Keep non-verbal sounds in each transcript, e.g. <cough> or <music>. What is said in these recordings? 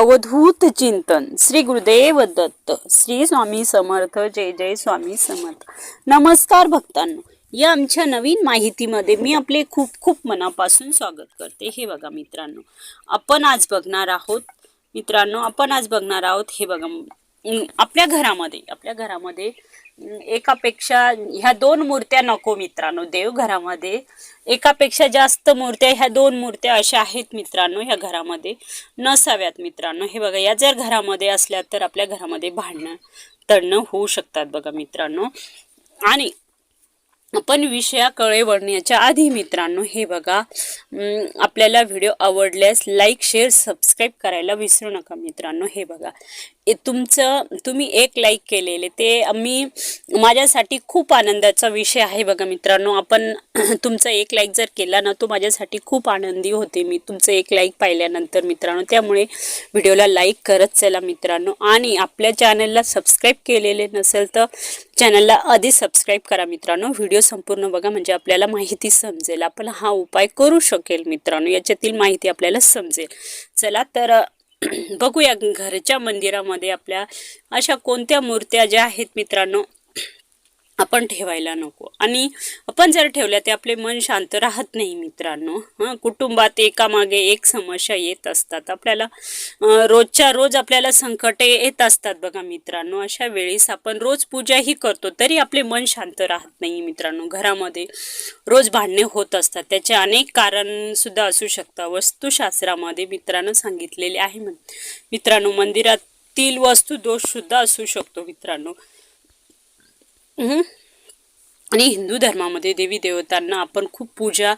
अवधूत चिंतन. श्री गुरुदेव दत्त. श्री स्वामी समर्थ. जय जय स्वामी समर्थ. नमस्कार भक्तांनो. या आमच्या नवीन माहितीमध्ये मी आपले खूप खूप मनापासून स्वागत करते. हे बघा मित्रांनो. आपण आज बघणार आहोत. मित्रांनो आपण आज बघणार आहोत हे बघा आपल्या घरामध्ये आपल्या घरामध्ये एकापेक्षा ह्या दोन मूर्त्या नको मित्रांनो. देव घरामध्ये एकापेक्षा जास्त मूर्त्या ह्या दोन मूर्त्या अशा आहेत मित्रांनो ह्या घरामध्ये. नसाव्यात मित्रांनो. हे बघा या जर घरामध्ये असल्या तर आपल्या घरामध्ये भांडणं तडणं होऊ शकतात बघा मित्रांनो. आणि आपण विषयाकडे वळण्याच्या आधी मित्रांनो हे बघा आपल्याला व्हिडिओ आवडल्यास लाईक शेअर सबस्क्राईब करायला विसरू नका मित्रांनो. हे बघा तुमचं तुम्ही एक लाईक केलेले. ते मी माझ्यासाठी खूप आनंदाचा विषय आहे बघा मित्रांनो. आपण <clears throat> तुमचा एक लाईक जर केला ना तो माझ्यासाठी खूप आनंदी होते मी. तुमचं एक लाईक पाहिल्यानंतर मित्रांनो. त्यामुळे व्हिडिओला लाईक करत चला मित्रांनो. आणि आपल्या चॅनलला सबस्क्राईब केलेले नसेल तर चॅनलला आधी सबस्क्राईब करा मित्रांनो. व्हिडिओ संपूर्ण बघा म्हणजे आपल्याला माहिती समजेल. आपण हा उपाय करू शकेल मित्रांनो. याच्यातील माहिती आपल्याला समजेल. चला तर बघूया घरच्या मंदिरामध्ये आपल्या अशा कोणत्या मूर्त्या ज्या आहेत मित्रांनो. आपण ठेवायला नको. आणि आपण जर ठेवल्या ते आपले मन शांत राहत नाही मित्रांनो. हां कुटुंबात एकामागे एक समस्या येत असतात. आपल्याला रोजच्या रोज आपल्याला संकटे येत असतात बघा मित्रांनो. अशा वेळेस आपण रोज पूजाही करतो तरी आपले मन शांत राहत नाही मित्रांनो. घरामध्ये रोज भांडणे होत असतात. त्याचे अनेक कारण सुद्धा असू शकतात. वस्तुशास्त्रामध्ये मित्रांनो सांगितलेले आहे. मित्रांनो मंदिरातील वस्तू दोषसुद्धा असू शकतो मित्रांनो. आणि हिंदू धर्मामध्ये देवी देवतांना आपण खूप पूजा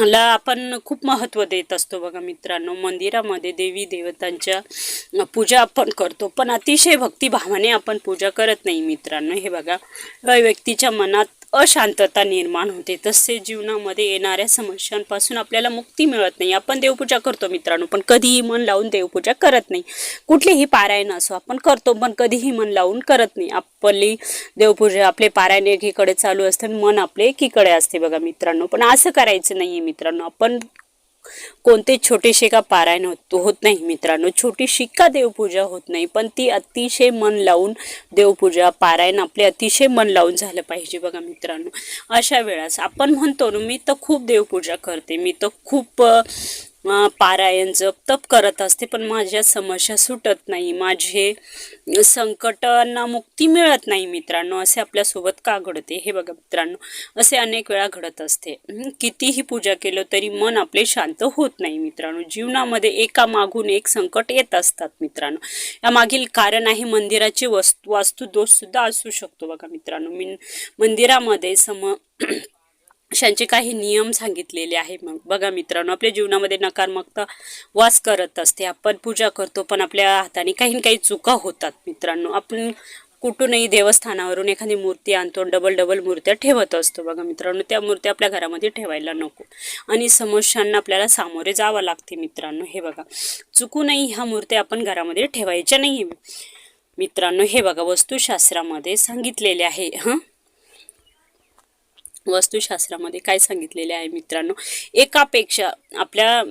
ला आपण खूप महत्त्व देत असतो बघा मित्रांनो. मंदिरामध्ये देवी देवतांच्या पूजा आपण करतो पण अतिशय भक्तिभावाने आपण पूजा करत नाही मित्रांनो. हे बघा व्यक्तीच्या मनात अशांतता निर्माण होते. तसे जीवनामध्ये येणाऱ्या समस्यांपासून आपल्याला मुक्ती मिळत नाही. आपण देवपूजा करतो मित्रांनो पण कधीही मन लावून देवपूजा करत नाही. कुठलेही पारायण असो आपण करतो पण कधीही मन लावून करत नाही. आपली देवपूजा आपले पारायण एकीकडे चालू असते आणि मन आपले एकीकडे असते बघा मित्रांनो. पण असं करायचं नाहीये मित्रांनो. आपण कोणते छोटेसे का पारायण होत होत नाही मित्रांनो. छोटीशी का देवपूजा होत नाही पण ती अतिशय मन लावून देवपूजा पारायण आपले अतिशय मन लावून झालं पाहिजे बघा मित्रांनो. अशा वेळेस आपण म्हणतो ना मी तर खूप देवपूजा करते मी तर खूप पारायण जप तप करत असते पण माझ्या समस्या सुटत नाही. माझे संकटांना मुक्ती मिळत नाही मित्रांनो असे आपल्यासोबत का घडते? हे बघा मित्रांनो असे अनेक वेळा घडत असते. कितीही पूजा केलं तरी मन आपले शांत होत नाही मित्रांनो. जीवनामध्ये एका मागून एक संकट येत असतात मित्रांनो. यामागील कारण आहे मंदिराची वस्तू वास्तू सुद्धा असू शकतो बघा मित्रांनो. मी मंदिरामध्ये सम अशांचे काही नियम सांगितलेले आहे मग बघा मित्रांनो आपल्या जीवनामध्ये नकारात्मकता वास करत असते. आपण पूजा करतो पण आपल्या हाताने काही ना काही चुका होतात मित्रांनो. आपण कुठूनही देवस्थानावरून एखादी मूर्ती आणतो डबल डबल मूर्त्या ठेवत असतो. बघा मित्रांनो त्या मूर्त्या आपल्या घरामध्ये ठेवायला नको. आणि समस्यांना आपल्याला सामोरे जावं लागते मित्रांनो. हे बघा चुकूनही ह्या मूर्त्या आपण घरामध्ये ठेवायच्या नाही मित्रांनो हे बघा वस्तुशास्त्रामध्ये सांगितलेले आहे. हां? वास्तुशास्त्रामध्ये काय सांगितलेले आहे मित्रांनो? एकापेक्षा आपल्या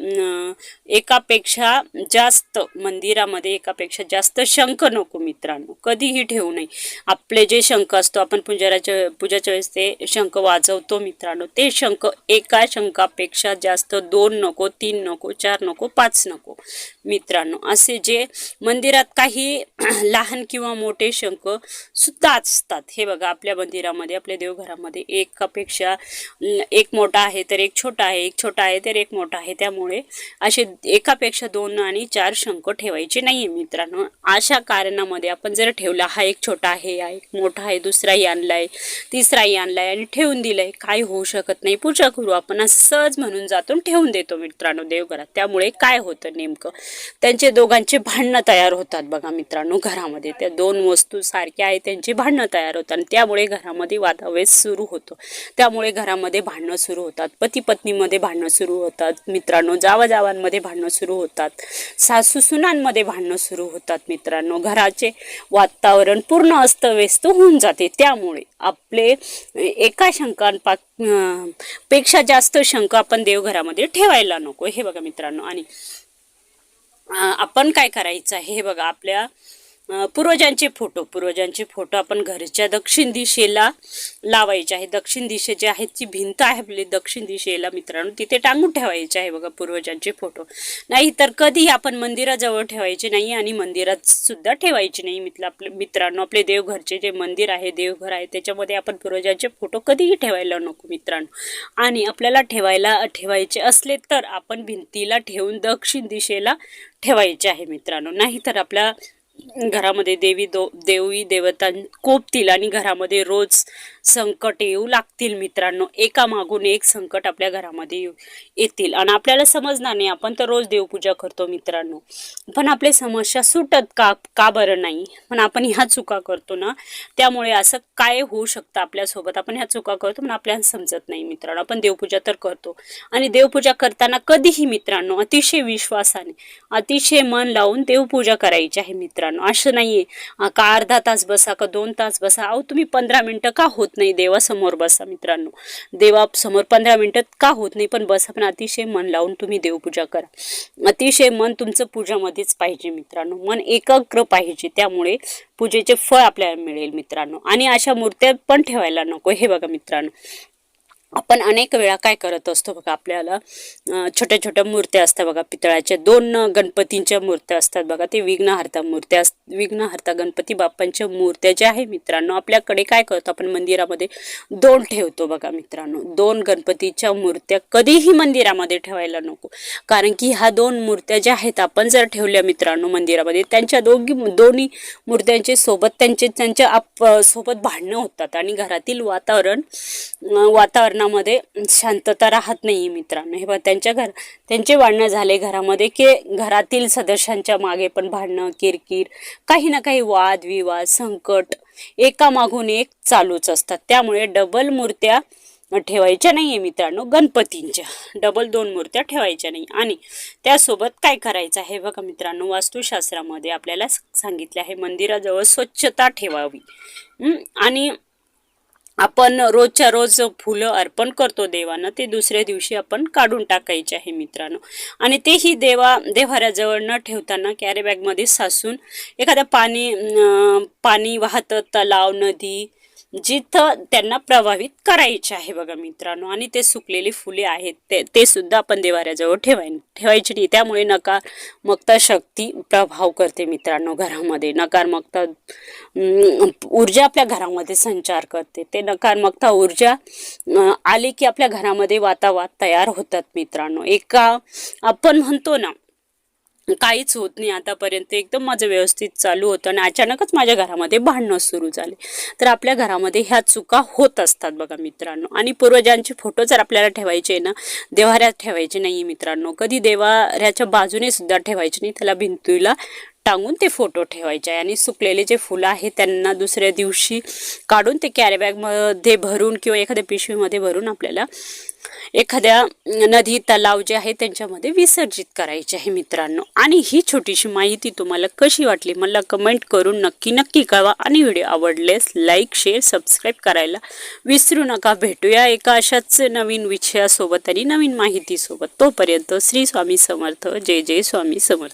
एकापेक्षा जास्त मंदिरामध्ये एकापेक्षा जास्त शंख नको मित्रांनो. कधीही ठेवू नये. आपले जे शंख असतो आपण पूजाराच्या पूजाच्या वेळेस ते शंख वाजवतो मित्रांनो. ते शंख एका शंखापेक्षा जास्त दोन नको तीन नको चार नको पाच नको मित्रांनो. असे जे मंदिरात काही <clears throat> लहान किंवा मोठे शंख सुद्धा असतात. हे बघा आपल्या मंदिरामध्ये आपल्या देवघरामध्ये एकापेक्षा एक मोठा आहे तर एक छोटा आहे एक छोटा आहे तर एक मोठा आहे. त्यामुळे असे एकापेक्षा दोन आणि चार शंख ठेवायचे नाही आहे मित्रांनो. अशा कारणामध्ये आपण जर ठेवला हा एक छोटा आहे हा एक मोठा आहे दुसराही आणलाय तिसराही आणलाय आणि ठेवून दिलाय काय होऊ शकत नाही. पूजा करू आपण सहज म्हणून जातो ठेवून देतो मित्रांनो देवघरात. त्यामुळे काय होतं नेमकं? त्यांचे दोघांचे भांडणं तयार होतात बघा मित्रांनो. घरामध्ये. त्या दोन वस्तू सारख्या आहेत त्यांची भांडणं तयार होतात आणि त्यामुळे घरामध्ये वादावेस सुरू होतो. त्यामुळे घरामध्ये भांडणं सुरू होतात. पती पत्नीमध्ये भांडणं सुरू होतात. मित्रांनो जावाजावांमध्ये भांडणं सुरू होतात. सासू सुनांमध्ये भांडणं सुरू होतात मित्रांनो. घराचे वातावरण पूर्ण अस्तव्यस्त होऊन जाते. त्यामुळे आपले एका शंकांपा पेक्षा जास्त शंका आपण देवघरामध्ये ठेवायला नको. हे बघा मित्रांनो. आणि आपण काय करायचं आहे? हे बघा आपल्या पूर्वजांचे फोटो. पूर्वजांचे फोटो आपण घरच्या दक्षिण दिशेला लावायचे आहे. दक्षिण दिशे जे आहेत जी भिंत आहे आपली दक्षिण दिशेला मित्रांनो. तिथे टांगून ठेवायचे आहे बघा पूर्वजांचे फोटो. नाही तर कधीही आपण मंदिराजवळ ठेवायचे नाही आणि मंदिरात सुद्धा ठेवायचे नाही मित्र आपले मित्रांनो. आपले देवघरचे जे मंदिर आहे देवघर आहे त्याच्यामध्ये आपण पूर्वजांचे फोटो कधीही ठेवायला नको मित्रांनो. आणि आपल्याला ठेवायला ठेवायचे असले तर आपण भिंतीला ठेवून दक्षिण दिशेला ठेवायचे आहे मित्रांनो. नाही तर आपल्या घरामध्ये देवी दो देवी देवतां कोपतील आणि घरामध्ये रोज संकट येऊ लागतील मित्रांनो. एका मागून एक संकट आपल्या घरामध्ये येऊ येतील. आणि आपल्याला समजणार नाही आपण तर रोज देवपूजा करतो मित्रांनो. पण आपले समस्या सुटत का का बरं नाही? पण आपण ह्या चुका करतो ना त्यामुळे असं काय होऊ शकतं आपल्यासोबत? आपण ह्या चुका करतो पण आपल्याला समजत नाही मित्रांनो. आपण देवपूजा तर करतो. आणि देवपूजा करताना कधीही मित्रांनो अतिशय विश्वासाने अतिशय मन लावून देवपूजा करायची आहे मित्रांनो. असं नाहीये का अर्धा तास बसा का दोन तास बसा? अहो तुम्ही पंधरा मिनटं का होत नाही देवासमोर बसा मित्रांनो. देवासमोर पंधरा मिनटात का होत नाही पण बसा पण अतिशय मन लावून तुम्ही देवपूजा करा. अतिशय मन तुमचं पूजामध्येच पाहिजे मित्रांनो. मन एकाग्र पाहिजे त्यामुळे पूजेचे फळ आपल्याला मिळेल मित्रांनो. आणि अशा मूर्त्या पण ठेवायला नको हे बघा मित्रांनो. आपण अनेक वेळा काय करत असतो बघा आपल्याला छोट्या छोट्या मूर्त्या असतात बघा पितळाच्या दोन गणपतींच्या मूर्त्या असतात बघा ते विघ्नहर्ता मूर्त्या असतात. विघ्नहर्ता गणपती बाप्पांच्या मूर्त्या ज्या आहे मित्रांनो आपल्याकडे काय करतो आपण मंदिरामध्ये दोन ठेवतो बघा मित्रांनो. दोन गणपतीच्या मूर्त्या कधीही मंदिरामध्ये ठेवायला नको. कारण की ह्या दोन मूर्त्या ज्या आहेत आपण जर ठेवल्या मित्रांनो मंदिरामध्ये त्यांच्या दोघी दोन्ही मूर्त्यांचे सोबत त्यांचे त्यांच्या आप सोबत भांडणं होतात आणि घरातील वातावरण वातावरणामध्ये शांतता राहत नाही मित्रांनो. हे बघा त्यांच्या घर त्यांचे भांडणं झाले घरामध्ये की घरातील सदस्यांच्या मागे पण भांडणं किरकिर काही ना काही वाद विवाद संकट एकामागून एक चालूच असतात. त्यामुळे डबल मूर्त्या ठेवायच्या नाहीये मित्रांनो गणपतींच्या. डबल दोन मूर्त्या ठेवायच्या नाही. आणि त्यासोबत काय करायचं आहे बघा मित्रांनो वास्तुशास्त्रामध्ये आपल्याला सांगितले आहे मंदिराजवळ स्वच्छता ठेवावी. आणि आपण रोजच्या रोज फुलं अर्पण करतो देवानं ते दुसऱ्या दिवशी आपण काढून टाकायचे आहे मित्रांनो. आणि तेही देवा देव्हाऱ्याजवळ न ठेवताना कॅरीबॅगमध्ये सासून एखादं पाणी पाणी वाहतं तलाव नदी जिथं त्यांना प्रभावित करायचे आहे बघा मित्रांनो. आणि ते सुकलेली फुले आहेत ते ते सुद्धा आपण देवाऱ्याजवळ ठेवाय ठेवायची नाही. त्यामुळे नकारमकता शक्ती प्रभाव करते मित्रांनो घरामध्ये. नकारमकता ऊर्जा आपल्या घरामध्ये संचार करते. ते नकारमकता ऊर्जा आली की आपल्या घरामध्ये वातावात तयार होतात मित्रांनो. एका आपण म्हणतो ना काहीच होत नाही आतापर्यंत. एकदम माझं व्यवस्थित चालू होतं आणि अचानकच माझ्या घरामध्ये भांडणं सुरू झाले. तर आपल्या घरामध्ये ह्या चुका होत असतात बघा मित्रांनो. आणि पूर्वजांचे फोटो जर आपल्याला ठेवायचे ना देवाऱ्यात ठेवायचे नाही मित्रांनो. कधी देवाऱ्याच्या बाजूने सुद्धा ठेवायचे नाही त्याला भिंतीला टांगून ते फोटो ठेवायचे आहे. आणि सुकलेले जे फुलं आहेत त्यांना दुसऱ्या दिवशी काढून ते कॅरीबॅगमध्ये भरून किंवा एखाद्या पिशवीमध्ये भरून आपल्याला एखाद्या नदी तलाव जे आहे त्यांच्यामध्ये विसर्जित करायचे आहे मित्रांनो. आणि ही छोटीशी माहिती तुम्हाला कशी वाटली मला कमेंट करून नक्की नक्की कळवा. आणि व्हिडिओ आवडलेस लाईक शेअर सबस्क्राईब करायला विसरू नका. भेटूया एका अशाच नवीन विषयासोबत आणि नवीन माहितीसोबत. तोपर्यंत श्री स्वामी समर्थ. जय जय स्वामी समर्थ.